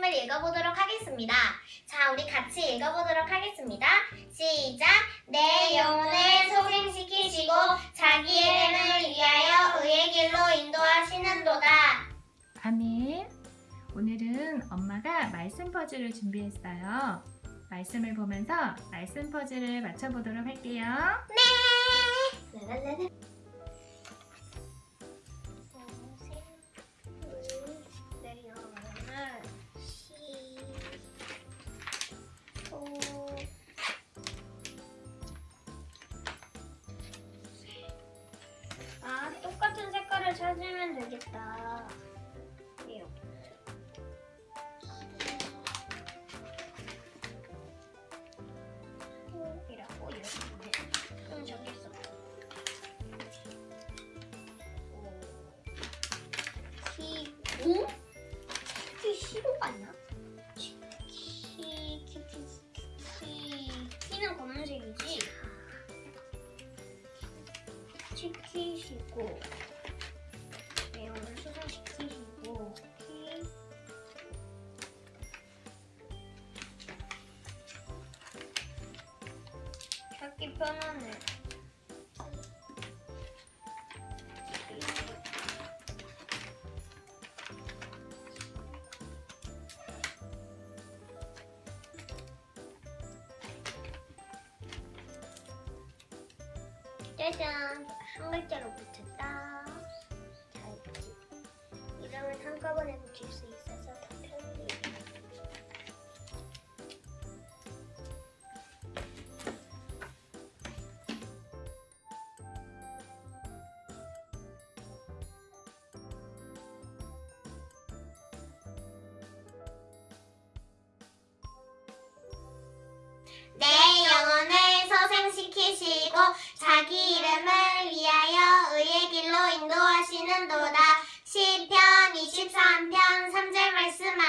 시를 읽어보도록 하겠습니다. 자, 우리 같이 읽어보도록 하겠습니다. 시작! 내 영혼을 소생시키시고 자기의 이름을 위하여 의의 길로 인도하시는도다. 아멘. 오늘은 엄마가 말씀 퍼즐을 준비했어요. 말씀을 보면서 말씀 퍼즐을 맞춰보도록 할게요. 네! 라라라라. 똑같은 색깔을 찾으면 되겠다. 이라고 이렇게. 그럼 저기 있어. 키, 응? 키 시로 맞나? 시키시고 내용을 수정시키시고 키 찾기 편하네. 짜잔 한 글자로 붙였다. 잘 붙지 이름을 한꺼번에 붙일 수 있어서 더 편리해 내 영혼을 소생시키시고 자기 이름을 위 하시는도다. 시편 23편 3절 말씀